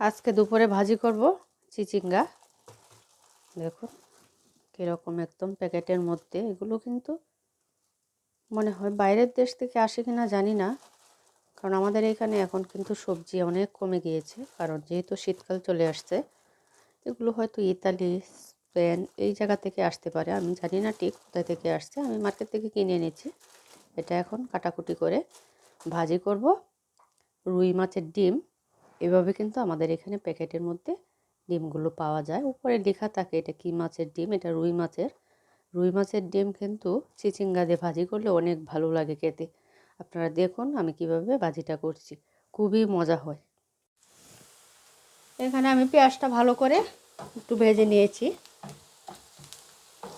আজকে দুপুরে ভাজি করব চিচিঙ্গা। দেখুন, কীরকম একদম প্যাকেটের মধ্যে। এগুলো কিন্তু মনে হয় বাইরের দেশ থেকে আসে কি না জানি না, কারণ আমাদের এখানে এখন কিন্তু সবজি অনেক কমে গিয়েছে, কারণ যেহেতু শীতকাল চলে আসছে, এগুলো হয়তো ইতালি, স্পেন এই জায়গা থেকে আসতে পারে। আমি জানি না ঠিক কোথায় থেকে আসছে, আমি মার্কেট থেকে কিনে এনেছি। এটা এখন কাটাকুটি করে ভাজি করব। রুই মাছের ডিম এভাবে কিন্তু আমাদের এখানে প্যাকেটের মধ্যে ডিমগুলো পাওয়া যায়। উপরে লেখা থাকে এটা কী মাছের ডিম? এটা রুই মাছের। রুই মাছের ডিম কিন্তু চিচিঙ্গা দিয়ে ভাজি করলে অনেক ভালো লাগে খেতে। আপনারা দেখুন আমি কীভাবে ভাজিটা করছি। খুবই মজা হয়। এখানে আমি পেঁয়াজটা ভালো করে একটু ভেজে নিয়েছি।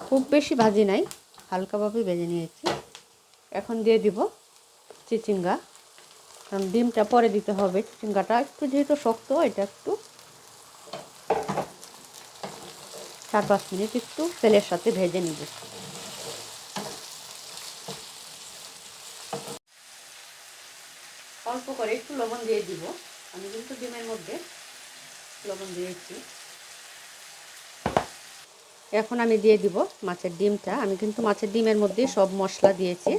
খুব বেশি ভাজি নাই, হালকাভাবে ভেজে নিয়েছি। এখন দিয়ে দিব চিচিঙ্গা। কারণ ডিমটা পরে দিতে হবে। চিচিঙ্গাটা একটু যেহেতু শক্ত, এটা একটু চার পাঁচ মিনিট একটু তেলের সাথে ভেজে নিব। অল্প করে একটু লবণ দিয়ে দিব। আমি কিন্তু ডিমের মধ্যে লবণ দিয়েছি। এখন আমি দিয়ে দিব মাছের ডিমটা। আমি কিন্তু মাছের ডিমের মধ্যে সব মশলা দিয়েছি।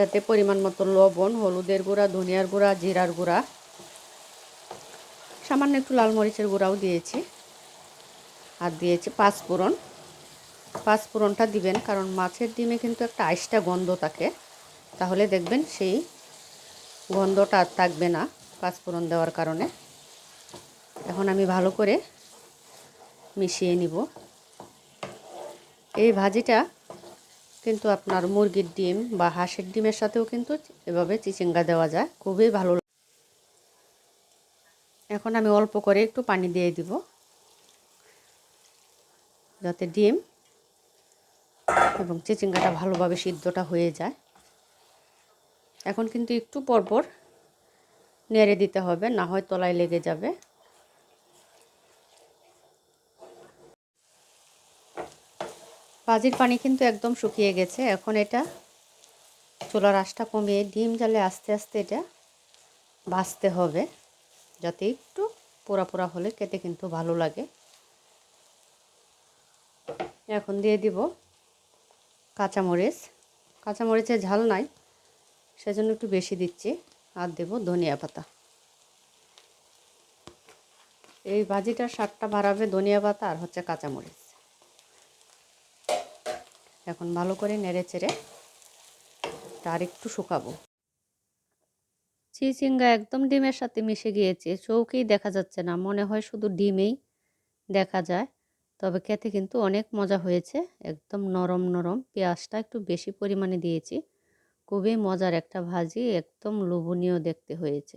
এটাতে পরিমাণ মতো লবণ, হলুদের গুঁড়া, ধনিয়ার গুঁড়া, জিরার গুঁড়া। সামান্য একটু লাল মরিচের গুঁড়াও দিয়েছি। আর দিয়েছি পাঁচফোড়ন। পাঁচফোড়নটা দিবেন, কারণ মাছের ডিমে কিন্তু একটা আইসটা গন্ধ থাকে। তাহলে দেখবেন সেই গন্ধটা আর থাকবে না পাঁচফোড়ন দেওয়ার কারণে। এখন আমি ভালো করে মিশিয়ে নিব। এই ভাজিটা কিন্তু আপনার মুরগির ডিম বা হাঁসের ডিমের সাথেও কিন্তু এভাবে চিচিঙ্গা দেওয়া যায়। খুবই ভালো এখন আমি অল্প করে একটু পানি দিয়ে দিব। যাতে ডিম এবং চিচিঙ্গাটা ভালোভাবে সিদ্ধটা হয়ে যায়। এখন কিন্তু একটু পরপর নেড়ে দিতে হবে, না হয় তলায় লেগে যাবে। ভাজির পানি কিন্তু একদম শুকিয়ে গেছে। এখন এটা চুলার আঁশটা কমিয়ে ডিম জালে আস্তে আস্তে এটা ভাজতে হবে, যাতে একটু পোড়া পোড়া হলে খেতে কিন্তু ভালো লাগে। এখন দিয়ে দিব কাঁচামরিচ। কাঁচামরিচের ঝাল নাই, সেজন্য একটু বেশি দিচ্ছি, আর দেব ধনিয়া পাতা। এই ভাজিটার স্বাদটা বাড়াবে ধনিয়া পাতা আর হচ্ছে কাঁচামরিচ। এখন ভালো করে নেড়ে চেড়ে তার একটু শুকাবো। চিচিঙ্গা একদম ডিমের সাথে মিশে গিয়েছে, চৌকেই দেখা যাচ্ছে না, মনে হয় শুধু ডিমেই দেখা যায়। তবে খেতে কিন্তু অনেক মজা হয়েছে, একদম নরম নরম, পেঁয়াজটা একটু বেশি পরিমাণে দিয়েছি। খুবই মজার একটা ভাজি, একদম লোভনীয় দেখতে হয়েছে।